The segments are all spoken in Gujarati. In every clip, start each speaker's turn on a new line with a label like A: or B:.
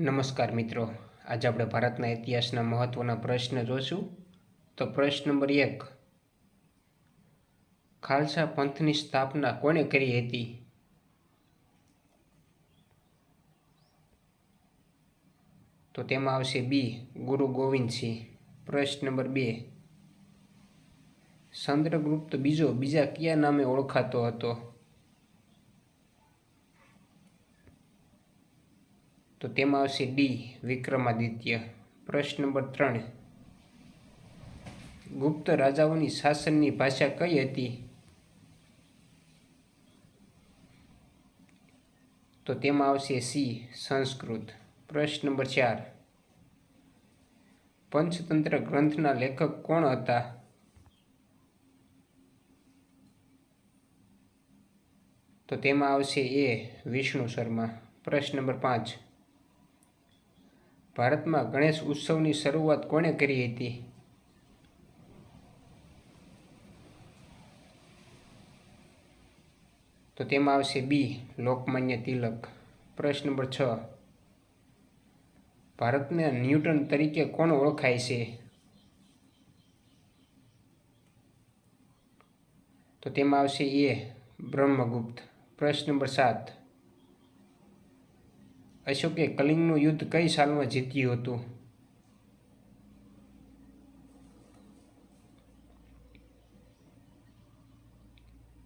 A: નમસ્કાર મિત્રો. આજે આપણે ભારતના ઇતિહાસના મહત્વના પ્રશ્ન જોશું. તો પ્રશ્ન નંબર એક. ખાલસા પંથની સ્થાપના કોણે કરી હતી? તો તેમાં આવશે બી, ગુરુ ગોવિંદસિંહ પ્રશ્ન નંબર બે. ચંદ્રગુપ્ત બીજો બીજા કયા નામે ઓળખાતો હતો? તો તેમાં આવશે ડી, વિક્રમાદિત્ય. પ્રશ્ન નંબર ત્રણ. ગુપ્ત રાજાઓની શાસનની ભાષા કઈ હતી? તો તેમાં આવશે સી, સંસ્કૃત. પ્રશ્ન નંબર ચાર. પંચતંત્ર ગ્રંથના લેખક કોણ હતા? તો તેમાં આવશે એ, વિષ્ણુ શર્મા. પ્રશ્ન નંબર પાંચ. ભારતમાં ગણેશ ઉત્સવની શરૂઆત કોણે કરી હતી? તો તેમાં આવશે બી, લોકમાન્ય તિલક. પ્રશ્ન નંબર છ. ભારતને ન્યૂટન તરીકે કોણ ઓળખાય છે? તો તેમાં આવશે એ, બ્રહ્મગુપ્ત. પ્રશ્ન નંબર સાત. અશોકે કલિંગનું યુદ્ધ કઈ સાલમાં જીત્યું હતું?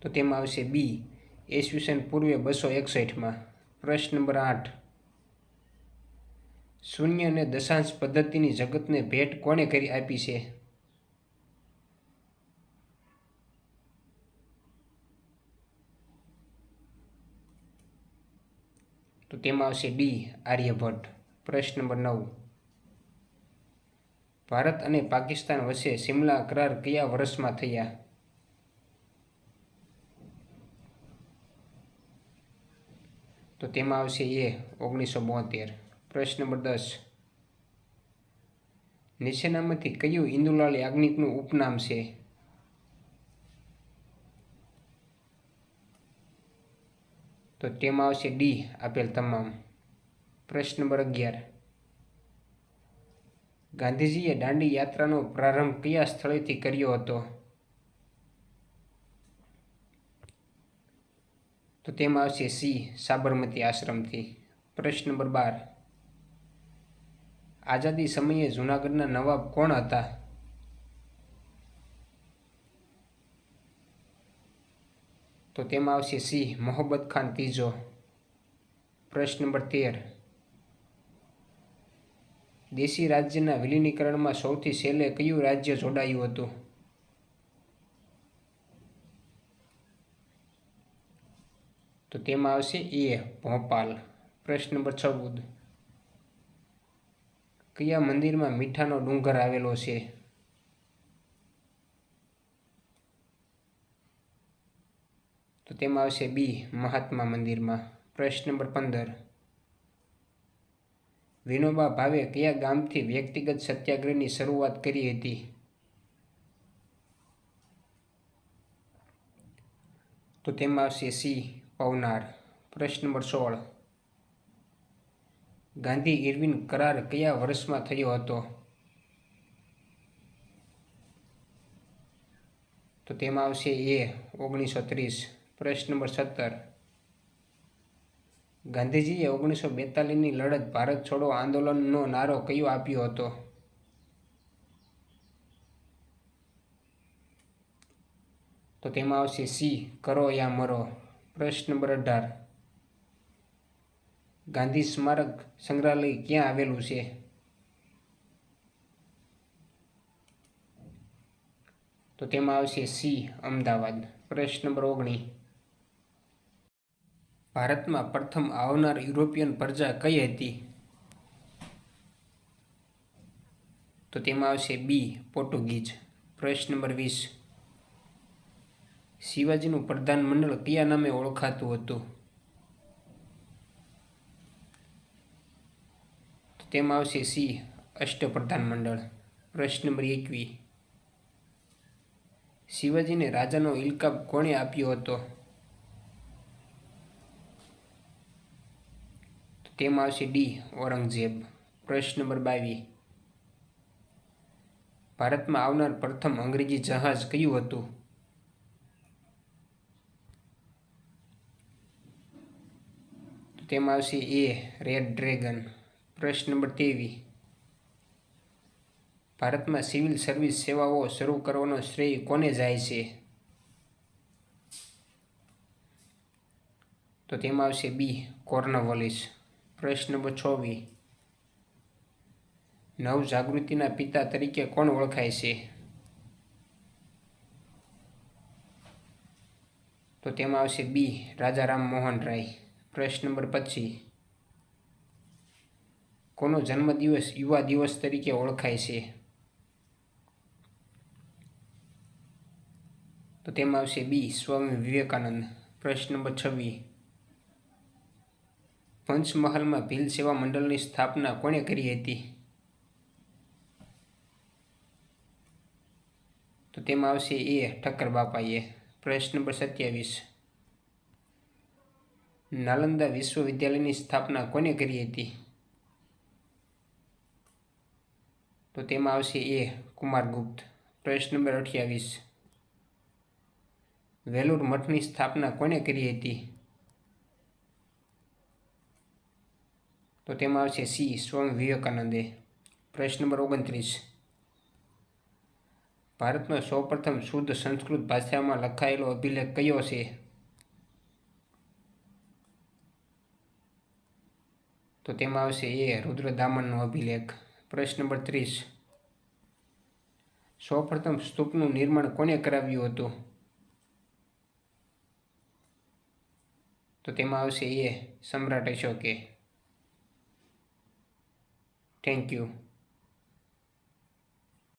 A: તો તેમાં આવશે બી, ઈસવીસન પૂર્વે બસો એકસઠમાં. પ્રશ્ન નંબર આઠ. શૂન્ય અને દશાંશ પદ્ધતિની જગતને ભેટ કોણે કરી આપી છે તો તેમાં આવશે? ડી આર્યભટ્ટ. પ્રશ્ન નંબર નવ. ભારત અને પાકિસ્તાન વચ્ચે સિમલા કરાર કયા વર્ષમાં થયા? તો તેમાં આવશે એ, ઓગણીસો બોતેર. પ્રશ્ન નંબર દસ. નીચેનામાંથી કયું ઇન્દુલાલ યાજ્ઞિકનું ઉપનામ છે? તો તેમાં આવશે ડી આપેલ તમામ. પ્રશ્ન નંબર અગિયાર. ગાંધીજીએ દાંડી યાત્રાનો પ્રારંભ કયા સ્થળેથી કર્યો હતો? તો તેમાં આવશે સી સાબરમતી આશ્રમથી. પ્રશ્ન નંબર બાર. આઝાદી સમયે જૂનાગઢના નવાબ કોણ હતા? તો તેમાં આવશે સી મોહબ્બત ખાન ત્રીજો. પ્રશ્ન નંબર તેર. દેશી રાજ્યના વિલીનીકરણમાં સૌથી છેલ્લે કયું રાજ્ય જોડાયું હતું? તો તેમાં આવશે એ, ભોપાલ. પ્રશ્ન નંબર ચૌદ. કયા મંદિરમાં મીઠાનો ડુંગર આવેલો છે? તો તેમાં આવશે બી, મહાત્મા મંદિરમાં. પ્રશ્ન નંબર પંદર. વિનોબા ભાવે કયા ગામથી વ્યક્તિગત સત્યાગ્રહની શરૂઆત કરી હતી? તો તેમાં આવશે સી, પવનાર. પ્રશ્ન નંબર સોળ. ગાંધી ઇરવિન કરાર કયા વર્ષમાં થયો હતો? તો તેમાં આવશે એ, ઓગણીસો ત્રીસ. પ્રશ્ન નંબર સત્તર. ગાંધીજીએ ઓગણીસો બેતાલીસની લડત ભારત છોડો આંદોલનનો નારો કયો આપ્યો હતો? તો તેમાં આવશે સી, કરો યા મરો. પ્રશ્ન નંબર અઢાર. ગાંધી સ્મારક સંગ્રહાલય ક્યાં આવેલું છે? તો તેમાં આવશે સી, અમદાવાદ. પ્રશ્ન નંબર ઓગણીસ. ભારતમાં પ્રથમ આવનાર યુરોપિયન પ્રજા કઈ હતી? તો તેમાં આવશે બી, પોર્ટુગીઝ. પ્રશ્ન નંબર વીસ. શિવાજીનું પ્રધાન મંડળ કયા નામે ઓળખાતું હતું? તો તેમાં આવશે સી અષ્ટપ્રધાન મંડળ પ્રશ્ન નંબર એકવીસ. શિવાજીને રાજાનો ઇલકાબ કોણે આપ્યો હતો? તેમાં આવશે ડી, ઔરંગઝેબ? પ્રશ્ન નંબર બાવીસ. ભારતમાં આવનાર પ્રથમ અંગ્રેજી જહાજ કયું હતું? તેમાં આવશે એ, રેડ ડ્રેગન? પ્રશ્ન નંબર ત્રેવીસ. ભારતમાં સિવિલ સર્વિસ સેવાઓ શરૂ કરવાનો શ્રેય કોને જાય છે? તો તેમાં આવશે બી, કોર્નવોલિસ. પ્રશ્ન નંબર છવ્વી નવજાગૃતિના પિતા તરીકે કોણ ઓળખાય છે? તો તેમાં આવશે બી રાજા રામ મોહન રાય. પ્રશ્ન નંબર પચીસ. કોનો જન્મદિવસ યુવા દિવસ તરીકે ઓળખાય છે? તો તેમાં આવશે બી, સ્વામી વિવેકાનંદ. પ્રશ્ન નંબર છવ્વીસ. પંચમહાલમાં ભીલ સેવા મંડળની સ્થાપના કોણે કરી હતી? તો તેમાં આવશે એ ઠક્કર બાપાએ. પ્રશ્ન નંબર સત્યાવીસ. નાલંદા વિશ્વવિદ્યાલયની સ્થાપના કોને કરી હતી? તો તેમાં આવશે એ કુમારગુપ્ત. પ્રશ્ન નંબર અઠ્યાવીસ. વેલુર મઠની સ્થાપના કોને કરી હતી? તો તેમાં આવશે સી, સ્વામી વિવેકાનંદે. પ્રશ્ન નંબર ઓગણત્રીસ. ભારતનો સૌપ્રથમ શુદ્ધ સંસ્કૃત ભાષામાં લખાયેલો અભિલેખ કયો છે? તો તેમાં આવશે એ, રુદ્રદામનનો અભિલેખ. પ્રશ્ન નંબર ત્રીસ. સૌપ્રથમ સ્તૂપનું નિર્માણ કોને કરાવ્યું હતું? તો તેમાં આવશે એ, સમ્રાટ અશોકે. Thank you